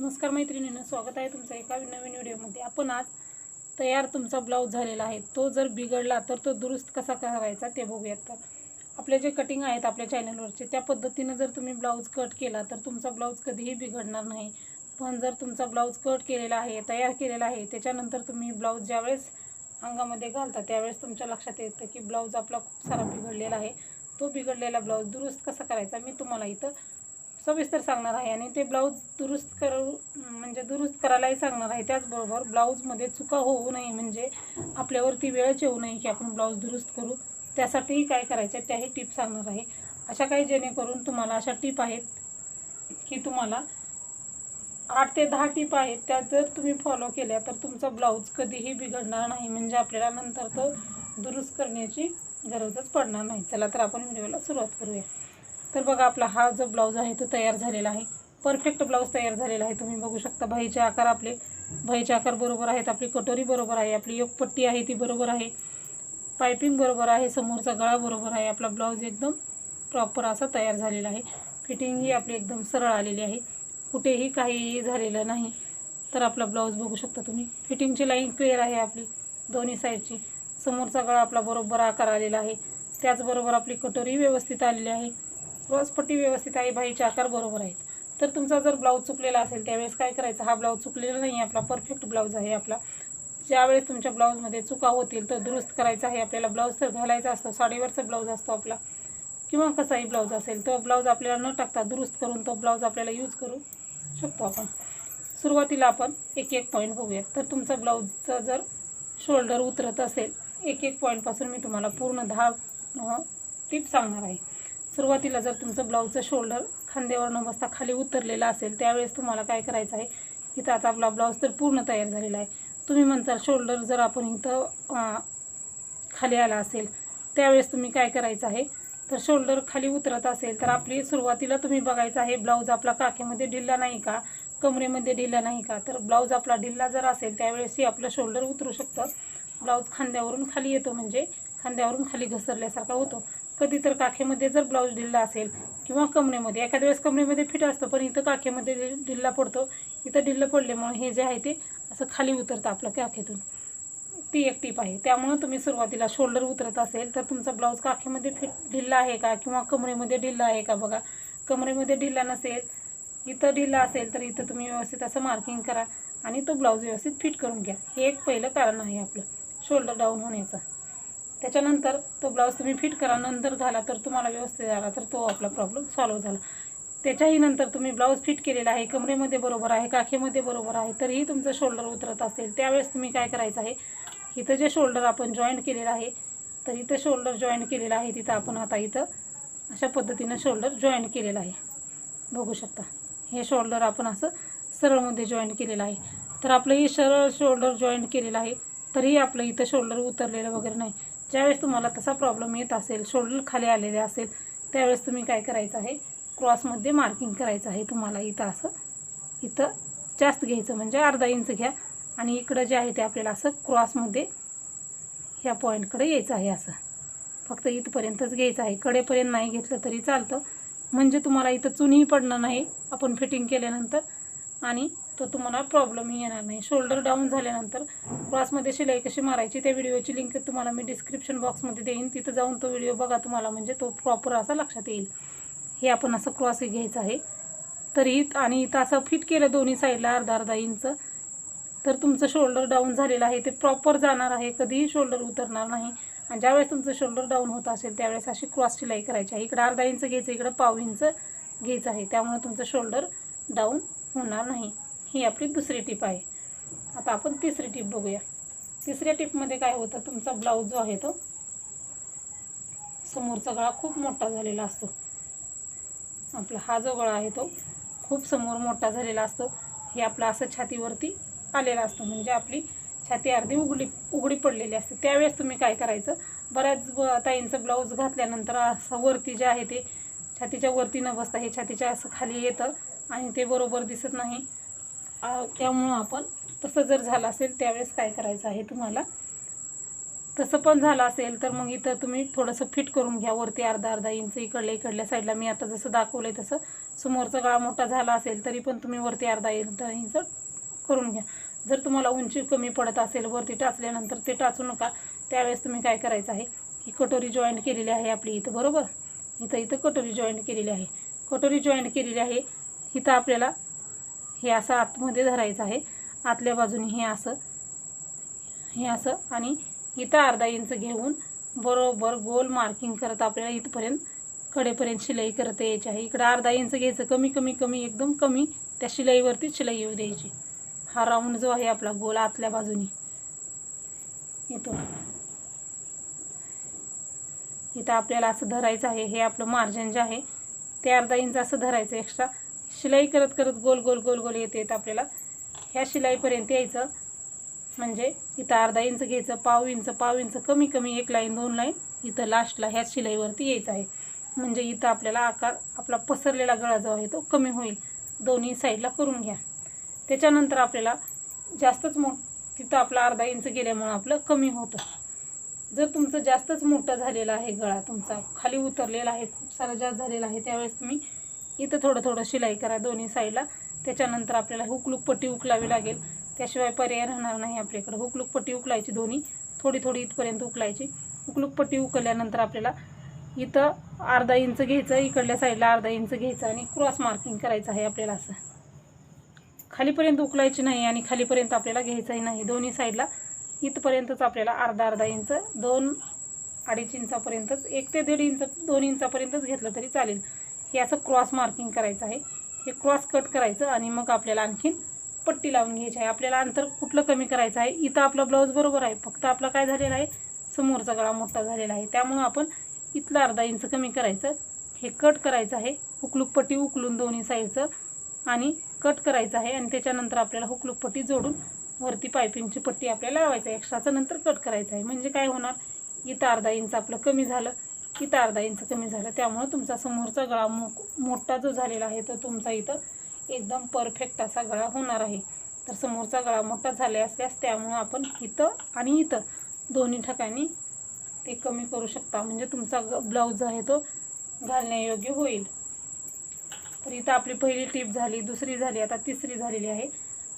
नमस्कार मैत्रिणीनं स्वागत आहे तुमचं एका नवीन व्हिडिओमध्ये. आपण आज तयार तुमचा ब्लाऊज झालेला आहे. तो जर बिघडला तर तो दुरुस्त कसा करायचा ते बघूयात तर. आपले जे कटिंग आहेत आपल्या चॅनलवरचे त्या पद्धतीनं जर तुम्ही ब्लाऊज कट केला तर तुमचा ब्लाऊज कधीही बिघडणार नाही. पण जर तुमचा ब्लाऊज कट केलेला आहे तयार केलेला आहे त्याच्यानंतर तुम्ही ब्लाऊज ज्यावेळेस अंगामध्ये घालता त्यावेळेस तुमच्या लक्षात येतं की ब्लाऊज आपला खूप सारा बिघडलेला आहे. तो बिघडलेला ब्लाऊज दुरुस्त कसा करायचा मी तुम्हाला इथं सविस्तर सांगणार आहे आणि ते ब्लाऊज दुरुस्त करू म्हणजे दुरुस्त करायलाही सांगणार आहे. त्याचबरोबर ब्लाऊजमध्ये चुका होऊ नये म्हणजे आपल्यावरती वेळच येऊ नये की आपण ब्लाऊज दुरुस्त करू. त्यासाठीही काय करायचं त्याही टिप सांगणार आहे. अशा काही जेणेकरून तुम्हाला अशा टिप आहेत की तुम्हाला आठ ते दहा टिप आहेत त्या जर तुम्ही फॉलो केल्या तर तुमचा ब्लाऊज कधीही बिघडणार नाही. म्हणजे आपल्याला नंतर तो दुरुस्त करण्याची गरजच पडणार नाही. चला तर आपण व्हिडिओला सुरुवात करूया. तर बघा आपला हा जो ब्लाऊज आहे तो तयार झालेला आहे. परफेक्ट ब्लाऊज तयार झालेला आहे. तुम्ही बघू शकता भाईचे आकार आपले. भाईचे आकार बरोबर आहेत. आपली कटोरी बरोबर आहे. आपली योगपट्टी आहे ती बरोबर आहे. पायपिंग बरोबर आहे. समोरचा गळा बरोबर आहे. आपला ब्लाऊज एकदम प्रॉपर असा तयार झालेला आहे. फिटिंग ही आपली एकदम सरळ आलेली आहे. कुठेही काही झालेलं नाही. तर आपला ब्लाऊज बघू शकता तुम्ही. फिटिंगची लाईन क्लिअर आहे आपली. दोन्ही साईडची समोरचा गळा आपला बरोबर आकार आलेला आहे. त्याचबरोबर आपली कटोरी व्यवस्थित आलेली आहे. क्रॉसपट्टी व्यवस्थित आहे भाईचे आकार बरोबर आहेत. तर तुमचा जर ब्लाऊज चुकलेला असेल त्यावेळेस काय करायचं? हा ब्लाऊज चुकलेला नाही आपला परफेक्ट ब्लाऊज आहे आपला. ज्यावेळेस तुमच्या ब्लाऊजमध्ये चुका होतील तर दुरुस्त करायचा आहे. आपल्याला ब्लाऊज तर घालायचा असतो साडीवरचा ब्लाऊज असतो आपला. किंवा कसाही ब्लाऊज असेल तो ब्लाऊज आपल्याला न टाकता दुरुस्त करून तो ब्लाऊज आपल्याला यूज करू शकतो आपण. सुरुवातीला आपण एक एक पॉईंट बघूयात. तर तुमचा ब्लाऊजचं जर शोल्डर उतरत असेल एक एक पॉईंटपासून मी तुम्हाला पूर्ण दहा टिप सांगणार आहे. सुरुवातीला जर तुमचं ब्लाऊजचं शोल्डर खांद्यावर न बसता खाली उतरलेलं असेल त्यावेळेस तुम्हाला काय करायचं आहे? इथं आता आपला ब्लाऊज तर पूर्ण तयार झालेला आहे. तुम्ही म्हणताल शोल्डर जर आपण इथं खाली आला असेल त्यावेळेस तुम्ही काय करायचं आहे? तर शोल्डर खाली उतरत असेल तर आपली सुरुवातीला तुम्ही बघायचं आहे ब्लाऊज आपला काखेमध्ये ढिल्ला नाही का? कमरेमध्ये ढिल्ला नाही का? तर ब्लाऊज आपला ढिल्ला जर असेल त्यावेळेसही आपलं शोल्डर उतरू शकतं. ब्लाऊज खांद्यावरून खाली येतो म्हणजे खांद्यावरून खाली घसरल्यासारखा होतो. कधी तर काखेमध्ये जर ब्लाऊज ढिल्ला असेल किंवा कमरेमध्ये एखाद्या वेळेस कमरेमध्ये फिट असतं पण इथं काखेमध्ये ढिल्ला पडतो इथं ढिल्लं पडल्यामुळे हे जे आहे ते असं खाली उतरतं आपलं काखेतून. ती एक टीप आहे. त्यामुळं तुम्ही सुरुवातीला शोल्डर उतरत असेल तर तुमचा ब्लाऊज काखेमध्ये फिट ढिल्ला आहे का किंवा कमरेमध्ये ढिल्ला आहे का बघा. कमरेमध्ये ढिल्ला नसेल इथं ढिल्ला असेल तर इथं तुम्ही व्यवस्थित असं मार्किंग करा आणि तो ब्लाऊज व्यवस्थित फिट करून घ्या. हे एक पहिलं कारण आहे आपलं शोल्डर डाऊन होण्याचं. त्याच्यानंतर तो ब्लाऊज तुम्ही फिट करा नंतर घाला तर तुम्हाला व्यवस्थित झाला तर तो आपला प्रॉब्लेम सॉल्व्ह झाला. त्याच्याही नंतर तुम्ही ब्लाऊज फिट केलेला आहे कमरेमध्ये बरोबर आहे काखेमध्ये बरोबर आहे तरीही तुमचं शोल्डर उतरत असेल त्यावेळेस तुम्ही काय करायचं आहे? इथं जे शोल्डर आपण जॉईंट केलेलं आहे तर इथं शोल्डर जॉईंट केलेलं आहे तिथं आपण आता इथं अशा पद्धतीनं शोल्डर जॉईंट केलेलं आहे. बघू शकता. हे शोल्डर आपण असं सरळमध्ये जॉईंट केलेलं आहे. तर आपलं हे सरळ शोल्डर जॉईंट केलेलं आहे तरीही आपलं इथं शोल्डर उतरलेलं वगैरे नाही. ज्यावेळेस तुम्हाला तसा प्रॉब्लेम येत असेल शोल्डर खाली आलेले असेल त्यावेळेस तुम्ही काय करायचं आहे? क्रॉसमध्ये मार्किंग करायचं आहे तुम्हाला इथं असं. इथं जास्त घ्यायचं म्हणजे अर्धा इंच घ्या. आणि इकडं जे आहे ते आपल्याला असं क्रॉसमध्ये ह्या पॉईंटकडे यायचं आहे असं. फक्त इथपर्यंतच घ्यायचं आहे. कडेपर्यंत नाही घेतलं तरी चालतं. म्हणजे तुम्हाला इथं चुनीही पडणार नाही. आपण फिटिंग केल्यानंतर. आणि तो तुम्हाला प्रॉब्लेमही येणार नाही. शोल्डर डाऊन झाल्यानंतर क्रॉसमध्ये शिलाई कशी मारायची त्या व्हिडिओची लिंक तुम्हाला मी डिस्क्रिप्शन बॉक्समध्ये देईन. तिथं जाऊन तो व्हिडिओ बघा तुम्हाला म्हणजे तो प्रॉपर असा लक्षात येईल. हे आपण असं क्रॉस घ्यायचं आहे. तरी आणि इथं असं फिट केलं दोन्ही साईडला अर्धा अर्धा इंच तर तुमचं शोल्डर डाऊन झालेलं आहे. ते प्रॉपर जाणार आहे. कधीही शोल्डर उतरणार नाही. आणि ज्यावेळेस तुमचं शोल्डर डाऊन होत असेल त्यावेळेस अशी क्रॉस शिलाई करायची आहे. इकडं अर्धा इंच घ्यायचं इकडं पाव इंच घ्यायचं आहे. त्यामुळे तुमचं शोल्डर डाऊन होणार नाही. ही आपली दुसरी टीप आहे. आता आपण तिसरी टीप बघूया. तिसऱ्या टिपमध्ये काय होतं? तुमचा ब्लाऊज जो आहे तो समोरचा गळा खूप मोठा झालेला असतो. आपला हा जो गळा आहे तो खूप समोर मोठा झालेला असतो. हे आपला असं छातीवरती आलेला असतो. म्हणजे आपली छाती अर्धी उघडी उघडी पडलेली असते. त्यावेळेस तुम्ही काय करायचं? बऱ्याच ताईंचं ब्लाऊज घातल्यानंतर असं वरती जे आहे ते छातीच्या वरती न बसता हे छातीच्या असं खाली येतं आणि ते बरोबर दिसत नाही. त्यामुळं आपण तसं जर झालं असेल त्यावेळेस काय करायचं आहे तुम्हाला? तसं पण झालं असेल तर मग इथं तुम्ही थोडंसं फिट करून घ्या. वरती अर्धा अर्धा इंच इकडल्या इकडल्या साईडला मी आता जसं दाखवलं आहे तसं. समोरचा गळा मोठा झाला असेल तरी पण तुम्ही वरती अर्धा अर्धा इंच करून घ्या. जर तुम्हाला उंची कमी पडत असेल वरती टाचल्यानंतर ते टाचू नका. त्यावेळेस तुम्ही काय करायचं आहे? ही कटोरी जॉईंट केलेली आहे आपली इथं बरोबर? इथं इथं कटोरी जॉईंट केलेली आहे. कटोरी जॉईंट केलेली आहे. इथं आपल्याला हे असं आतमध्ये धरायचं आहे. आतल्या बाजूने हे असं हे असं आणि इथं अर्धा इंच घेऊन बरोबर गोल मार्किंग करत आपल्याला इथपर्यंत कडेपर्यंत शिलाई करता यायची आहे. इकडं अर्धा इंच घ्यायचं कमी कमी कमी एकदम कमी त्या शिलाईवरती शिलाई येऊ द्यायची. हा राऊंड जो आहे आपला गोल आतल्या बाजूनी. येतो इथं आपल्याला असं धरायचं आहे. हे आपलं मार्जिन जे आहे ते अर्धा इंच असं धरायचं एक्स्ट्रा. शिलाई करत करत गोल गोल गोल गोल येते येत आपल्याला ह्या शिलाईपर्यंत यायचं. म्हणजे इथं अर्धा इंच घ्यायचं पाव इंच पाव इंच कमी कमी एक लाईन दोन लाईन इथं लास्टला ह्याच शिलाईवरती यायचं आहे. म्हणजे इथं आपल्याला आकार आपला पसरलेला गळा जो आहे तो कमी होईल. दोन्ही साईडला करून घ्या. त्याच्यानंतर आपल्याला जास्तच मो तिथं आपला अर्धा इंच गेल्यामुळं आपलं कमी होतं. जर तुमचं जास्तच मोठं झालेलं आहे गळा तुमचा खाली उतरलेला आहे खूप सारा जास्त झालेला आहे त्यावेळेस तुम्ही इथं थोडं थोडं शिलाई करा दोन्ही साईडला. त्याच्यानंतर आपल्याला हुकलूक पट्टी उकलावी लागेल. त्याशिवाय पर्याय राहणार नाही आपल्याकडं. हुकलूक पट्टी उकलायची दोन्ही. थोडी थोडी इथपर्यंत उकलायची. हुकलूक पट्टी उकलल्यानंतर आपल्याला इथं अर्धा इंच घ्यायचं इकडल्या साईडला अर्धा इंच घ्यायचं आणि क्रॉस मार्किंग करायचं आहे आपल्याला असं. खालीपर्यंत उकलायची नाही आणि खालीपर्यंत आपल्याला घ्यायचंही नाही. दोन्ही साईडला इथपर्यंतच आपल्याला अर्धा अर्धा इंच दोन अडीच इंचापर्यंतच एक ते दीड इंच दोन इंचापर्यंतच घेतलं तरी चालेल. हे असं क्रॉस मार्किंग करायचं आहे. हे क्रॉस कट करायचं आणि मग आपल्याला आणखीन पट्टी लावून घ्यायची आहे. आपल्याला अंतर कुठलं कमी करायचं आहे? इथं आपला ब्लाऊज बरोबर आहे. फक्त आपला काय झालेला आहे? समोरचा गळा मोठा झालेला आहे. त्यामुळं आपण इथलं अर्धा इंच कमी करायचं. हे कट करायचं आहे. हुकलूक पट्टी उकलून दोन्ही साईडचं आणि कट करायचं आहे आणि त्याच्यानंतर आपल्याला हुकलूक पट्टी जोडून वरती पायपिंगची पट्टी आपल्याला लावायचं आहे. एक्स्ट्राचं नंतर कट करायचं आहे. म्हणजे काय होणार? इथं अर्धा इंच आपलं कमी झालं. इथं अर्धा इंच कमी झालं. त्यामुळं तुमचा समोरचा गळा मो मोठा जो झालेला आहे तो तुमचा इथं एकदम परफेक्ट असा गळा होणार आहे. तर समोरचा गळा मोठा झाला असल्यास त्यामुळं आपण इथं आणि इथं दोन्ही ठिकाणी ते कमी करू शकता. म्हणजे तुमचा ग ब्लाऊज जो आहे तो घालण्यायोग्य होईल. तर इथं आपली पहिली टीप झाली दुसरी झाली आता तिसरी झालेली आहे.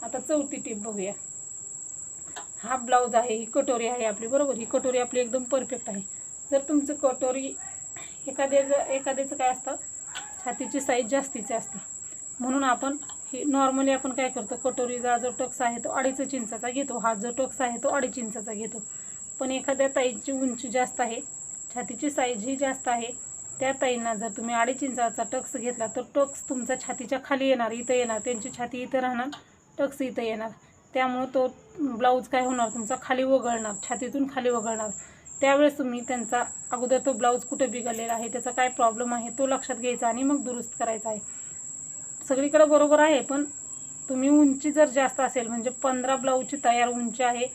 आता चौथी टीप बघूया. हा ब्लाऊज आहे ही कटोरी आहे आपली बरोबर? ही कटोरी आपली एकदम परफेक्ट आहे. जर तुमचं कटोरी एखाद्याचं एखाद्याचं काय असतं छातीची साईज जास्तीची असते. म्हणून आपण ही नॉर्मली आपण काय करतो कटोरीचा जो टक्स आहे तो अडीच इंचाचा घेतो. हा जो टक्स आहे तो अडीच इंचाचा घेतो. पण एखाद्या ताईची उंची जास्त आहे छातीची साईज ही जास्त आहे त्या ताईंना जर तुम्ही अडीच इंचाचा टक्स घेतला तर टक्स तुमचा छातीच्या खाली येणार इथं येणार. त्यांची छाती इथं राहणार टक्स इथं येणार. त्यामुळं तो ब्लाऊज काय होणार तुमचा खाली वगळणार छातीतून खाली वगळणार. त्यावेळेस तुम्ही त्यांचा अगोदर तो ब्लाऊज कुठे बिघडलेला आहे त्याचा काय प्रॉब्लेम आहे तो लक्षात घ्यायचा आणि मग दुरुस्त करायचा आहे. सगळीकडे बरोबर आहे पण तुम्ही उंची जर जास्त असेल म्हणजे पंधरा ब्लाऊजची तयार उंची आहे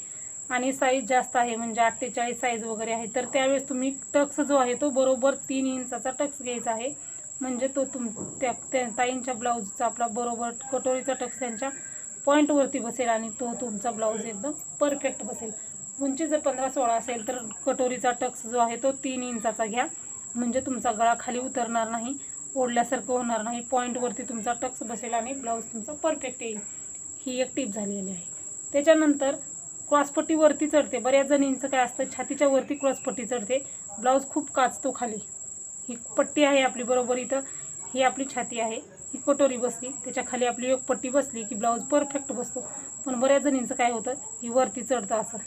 आणि साईज जास्त आहे म्हणजे अठ्ठेचाळीस साईज वगैरे आहे तर त्यावेळेस तुम्ही टक्स जो आहे तो बरोबर तीन इंचाचा टक्स घ्यायचा आहे. म्हणजे तो तुम त्या त्या ताईंच्या ब्लाऊजचा आपला बरोबर कटोरीचा टक्स त्यांच्या पॉईंटवरती बसेल आणि तो तुमचा ब्लाऊज एकदम परफेक्ट बसेल. उंची जर पंधरा सोळा असेल तर कटोरीचा टक्स जो आहे तो तीन इंचाचा घ्या. म्हणजे तुमचा गळा खाली उतरणार नाही ओढल्यासारखं होणार नाही पॉईंटवरती तुमचा टक्स बसेल आणि ब्लाऊज तुमचा परफेक्ट येईल. ही एक टीप झालेली आहे. त्याच्यानंतर क्रॉसपट्टी वरती चढते. बऱ्याच जणींचं काय असतं छातीच्या वरती क्रॉसपट्टी चढते. ब्लाऊज खूप काचतो खाली. ही पट्टी आहे आपली बरोबर इथं. ही आपली छाती आहे. ही कटोरी बसली. त्याच्याखाली आपली एक पट्टी बसली की ब्लाऊज परफेक्ट बसतो. पण बऱ्याच जणींचं काय होतं ही वरती चढतं असं.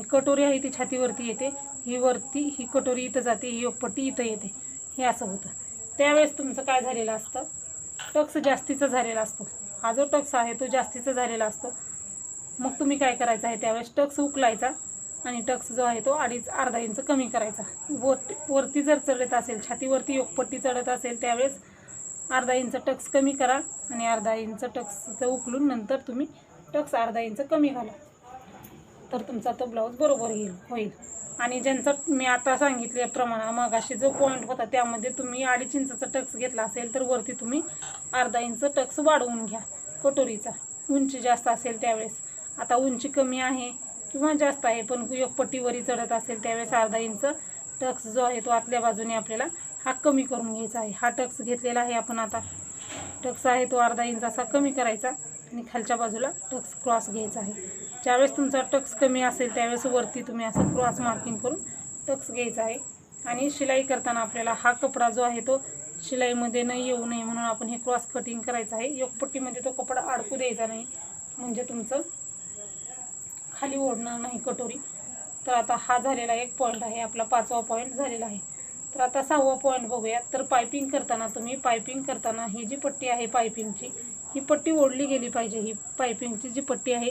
ही कटोरी आहे ती छातीवरती येते. ही वरती ही कटोरी इथं जाते ही पट्टी इथं येते. हे असं होतं. त्यावेळेस तुमचं काय झालेलं असतं? टक्स जास्तीचा झालेला असतो. हा जो टक्स आहे तो जास्तीचा झालेला असतो. मग तुम्ही काय करायचं आहे? त्यावेळेस टक्स उकलायचा आणि टक्स जो आहे तो अडीच अर्धा इंच कमी करायचा. वर वरती जर चढत असेल छातीवरती योगपट्टी चढत असेल त्यावेळेस अर्धा इंच टक्स कमी करा आणि अर्धा इंच टक्सचं उकलून नंतर तुम्ही टक्स अर्धा इंच कमी घाला. तर तुमचा तो ब्लाऊज बरोबर येईल होईल. आणि ज्यांचा मी आता सांगितल्याप्रमाणे मग अशी जो पॉईंट होता त्यामध्ये तुम्ही अडीच इंचाचा टक्स घेतला असेल तर वरती तुम्ही अर्धा इंच टक्स वाढवून घ्या. कटोरीचा उंची जास्त असेल त्यावेळेस. आता उंची कमी आहे किंवा जास्त आहे पण योगपट्टीवरी चढत असेल त्यावेळेस अर्धा इंच टक्स जो आहे तो आतल्या बाजूने आपल्याला हा कमी करून घ्यायचा आहे. हा टक्स घेतलेला आहे आपण आता. टक्स आहे तो अर्धा इंच असा कमी करायचा आणि खालच्या बाजूला टक्स क्रॉस घ्यायचा आहे. ज्यावेळेस तुमचा टक्स कमी असेल त्यावेळेस वरती तुम्ही असं क्रॉस मार्किंग करून टक्स घ्यायचा आहे. आणि शिलाई करताना आपल्याला हा कपडा जो आहे तो शिलाईमध्ये न येऊ नये म्हणून आपण हे क्रॉस कटिंग करायचं आहे. योगपट्टीमध्ये तो कपडा अडकू द्यायचा नाही म्हणजे तुमचं खाली ओढणार नाही कटोरी. तर आता हा झालेला एक पॉईंट आहे आपला पाचवा पॉईंट झालेला आहे. तर आता सहावा पॉईंट बघूया तर पायपिंग करताना तुम्ही पायपिंग करताना ही जी पट्टी आहे पायपिंगची ही पट्टी ओढली गेली पाहिजे. ही पायपिंगची जी पट्टी आहे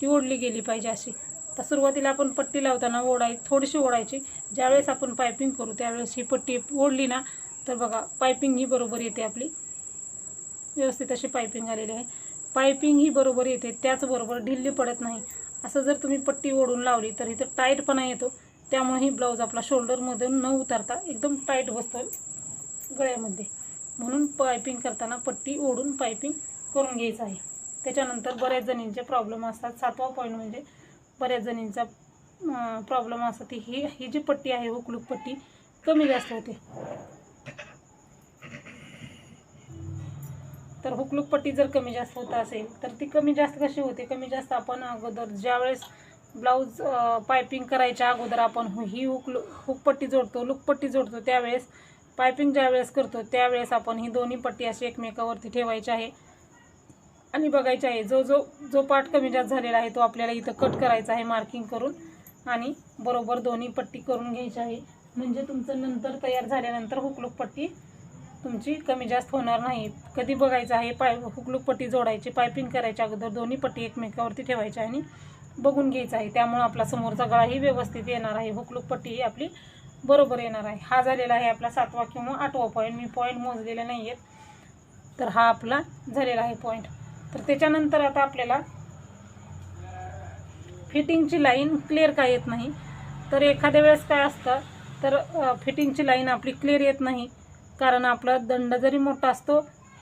ती ओढली गेली पाहिजे अशी. तर सुरुवातीला आपण पट्टी लावताना ओढाय थोडीशी ओढायची. ज्यावेळेस आपण पायपिंग करू त्यावेळेस ही पट्टी ओढली ना तर बघा पायपिंग ही बरोबर येते आपली. व्यवस्थित अशी पायपिंग आलेली आहे. पायपिंग ही बरोबर येते त्याचबरोबर ढिल्ली पडत नाही. असं जर तुम्ही पट्टी ओढून लावली तर इथं टाईटपणा येतो. त्यामुळे ही ब्लाऊज आपला शोल्डरमधून न उतरता एकदम टाईट बसतो गळ्यामध्ये. म्हणून पायपिंग करताना पट्टी ओढून पायपिंग करून घ्यायचं आहे. त्याच्यानंतर बऱ्याच जणींचे प्रॉब्लेम असतात. सातवा पॉईंट म्हणजे बऱ्याच जणींचा प्रॉब्लेम असतात. ती ही ही जी पट्टी आहे हुकलूक पट्टी कमी जास्त होते. तर हुकलूक पट्टी जर कमी जास्त होत असेल तर ती कमी जास्त कशी होते? कमी जास्त आपण अगोदर ज्यावेळेस ब्लाऊज पायपिंग करायच्या अगोदर आपण हु- ही हुकलू हुकपट्टी जोडतो लुकपट्टी जोडतो त्यावेळेस पायपिंग ज्यावेळेस करतो त्यावेळेस आपण ही दोन्ही पट्टी अशी एकमेकावरती ठेवायची आहे. आणि बघायचा आहे जो जो जो पार्ट कमी जास्त झालेला आहे तो आपल्याला इथं कट करायचा आहे मार्किंग करून. आणि बरोबर दोन्ही पट्टी करून घ्यायची आहे. म्हणजे तुमचं नंतर तयार झाल्यानंतर हुकलूक पट्टी तुमची कमी जास्त होणार नाही. कधी बघायचं आहे पाय हुकलूक पट्टी जोडायची पायपिंग करायच्या अगोदर दोन्ही पट्टी एकमेकावरती ठेवायची आणि बघून घ्यायचं आहे. त्यामुळं आपला समोरचा गळाही व्यवस्थित येणार आहे. हुकलूक पट्टी आपली बरोबर येणार आहे. हा झालेला आहे आपला सातवा किंवा आठवा पॉईंट मी पॉईंट मोजलेले नाही आहेत तर हा आपला झालेला आहे पॉईंट तर त्याच्यानंतर आता आपल्याला फिटिंगची लाईन क्लिअर काय येत नाही. तर एखाद्या वेळेस काय असतं तर फिटिंगची लाईन आपली क्लिअर येत नाही. कारण आपला दंड जरी मोठा असतो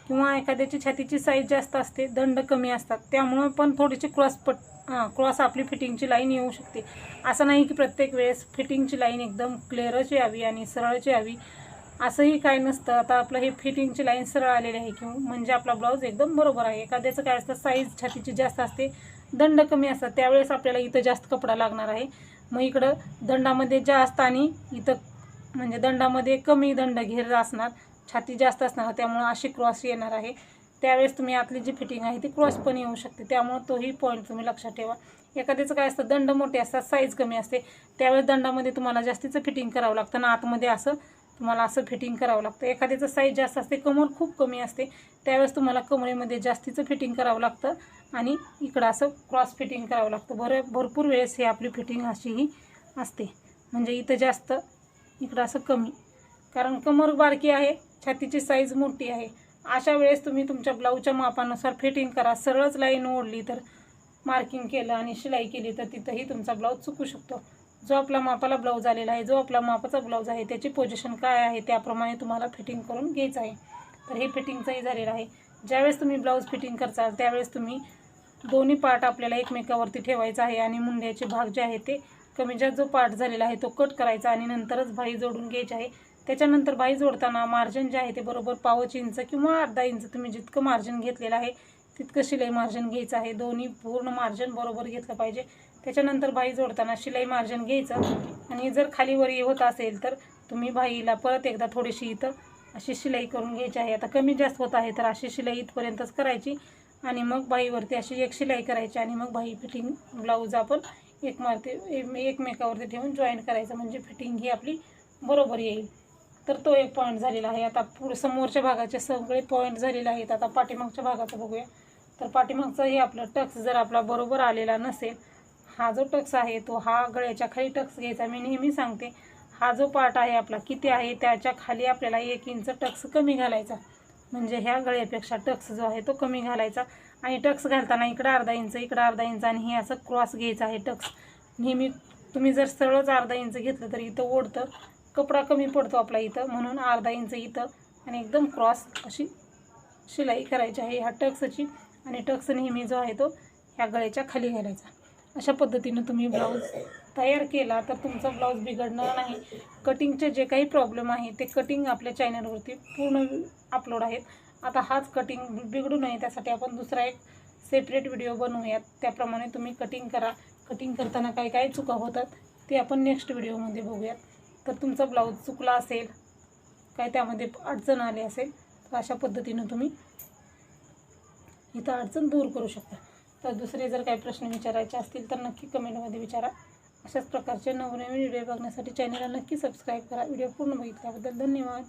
किंवा एखाद्याची छातीची साईज जास्त असते दंड कमी असतात. त्यामुळं पण थोडीशी क्रॉस पट क्रॉस आपली फिटिंगची लाईन येऊ शकते. असं नाही की प्रत्येक वेळेस फिटिंगची लाईन एकदम क्लिअरच यावी आणि सरळच यावी. असंही काय नसतं. आता आपलं हे फिटिंगची लाईन सरळ आलेली आहे किंवा म्हणजे आपला ब्लाऊज एकदम बरोबर आहे. एखाद्याचं काय असतं साईज छातीची जास्त असते दंड कमी असतात. त्यावेळेस आपल्याला इथं जास्त कपडा लागणार आहे. मग इकडं दंडामध्ये जास्त आणि इथं म्हणजे दंडामध्ये कमी दंड घेर असणार छाती जास्त असणार. त्यामुळं अशी क्रॉस येणार आहे. त्यावेळेस तुम्ही आतली जी फिटिंग आहे ती क्रॉस पण येऊ शकते. त्यामुळं तोही पॉईंट तुम्ही लक्षात ठेवा. एखाद्याचं काय असतं दंड मोठे असतात साईज कमी असते. त्यावेळेस दंडामध्ये तुम्हाला जास्तीचं फिटिंग करावं लागतं ना आतमध्ये असं तुम्हाला असं फिटिंग करावं लागतं. एखाद्याचं साईज जास्त असते कमर खूप कमी असते त्यावेळेस तुम्हाला कमरेमध्ये जास्तीचं फिटिंग करावं लागतं आणि इकडं असं क्रॉस फिटिंग करावं लागतं. भर भरपूर वेळेस ही आपली फिटिंग अशीही असते. म्हणजे इथं जास्त इकडं असं कमी. कारण कमर बारकी आहे छातीची साईज मोठी आहे. अशा वेळेस तुम्ही तुमच्या ब्लाऊजच्या मापानुसार फिटिंग करा. सरळच लाईन ओढली तर मार्किंग केलं आणि शिलाई केली तर तिथंही तुमचा ब्लाऊज चुकू शकतो. जो आपला मापाला ब्लाऊज आलेला आहे जो आपला मापाचा ब्लाऊज आहे त्याची पोझिशन काय आहे त्याप्रमाणे तुम्हाला फिटिंग करून घ्यायचं आहे. तर हे फिटिंगचंही झालेलं आहे. ज्यावेळेस तुम्ही ब्लाऊज फिटिंग करचाल त्यावेळेस तुम्ही दोन्ही पार्ट आपल्याला एकमेकावरती ठेवायचा आहे आणि मुंड्याचे भाग जे आहे ते कमी जास्त जो पार्ट झालेला आहे तो कट करायचा आणि नंतरच भाई जोडून घ्यायची आहे. त्याच्यानंतर भाई जोडताना मार्जिन जे आहे ते बरोबर पावच इंच किंवा अर्धा इंच तुम्ही जितकं मार्जिन घेतलेलं आहे तितकं शिलाई मार्जिन घ्यायचं आहे. दोन्ही पूर्ण मार्जिन बरोबर घेतलं पाहिजे. त्याच्यानंतर बाई जोडताना शिलाई मार्जिन घ्यायचं. आणि जर खाली वरी होत असेल तर तुम्ही बाईला परत एकदा थोडीशी इथं अशी शिलाई करून घ्यायची आहे. आता कमी जास्त होत आहे तर अशी शिलाई इथपर्यंतच करायची. आणि मग बाईवरती अशी एक शिलाई करायची आणि मग बाई फिटिंग ब्लाऊज आपण एक मारते एकमेकावरती ठेवून जॉईन करायचं. म्हणजे फिटिंग ही आपली बरोबर येईल. तर तो एक पॉईंट झालेला आहे. आता पुढे समोरच्या भागाचे सगळे पॉईंट झालेले आहेत. आता पाठीमागच्या भागाचं बघूया. तर पाठीमागचं हे आपलं टक्स जर आपला बरोबर आलेला नसेल हा जो टक्स आहे तो हा गळ्याच्या खाली टक्स घ्यायचा. मी नेहमी सांगते हा जो पार्ट आहे आपला किती आहे त्याच्याखाली आपल्याला एक इंच टक्स कमी घालायचा. म्हणजे ह्या गळ्यापेक्षा टक्स जो आहे तो कमी घालायचा. आणि टक्स घालताना इकडं अर्धा इंच इकडं अर्धा इंच आणि हे असं क्रॉस घ्यायचं आहे टक्स. नेहमी तुम्ही जर सरळच अर्धा इंच घेतलं तर इथं ओढतं कपडा कमी पडतो आपला इथं. म्हणून अर्धा इंच इथं आणि एकदम क्रॉस अशी शिलाई करायची आहे ह्या टक्सची. आणि टक्स नेहमी जो आहे तो ह्या गळ्याच्या खाली घालायचा. अशा पद्धतीनं तुम्ही ब्लाऊज तयार केला तर तुमचा ब्लाऊज बिघडणार नाही. कटिंगचे जे काही प्रॉब्लेम आहे ते कटिंग आपल्या चॅनलवरती पूर्ण अपलोड आहेत. आता हाच कटिंग बिघडू नये त्यासाठी आपण दुसरा एक सेपरेट व्हिडिओ बनवूयात. त्याप्रमाणे तुम्ही कटिंग करा. कटिंग करताना काय काय चुका होतात ते आपण नेक्स्ट व्हिडिओमध्ये बघूयात. तर तुमचा ब्लाऊज चुकला असेल काय त्यामध्ये अडचण आली असेल तर अशा पद्धतीनं तुम्ही इथं अडचण दूर करू शकता. तर दुसरे जर काही प्रश्न विचारायचे असतील तर नक्की कमेंटमध्ये विचारा. अशाच प्रकारचे नवनवीन व्हिडिओ बघण्यासाठी चॅनलला नक्की सबस्क्राईब करा. व्हिडिओ पूर्ण बघितल्याबद्दल धन्यवाद.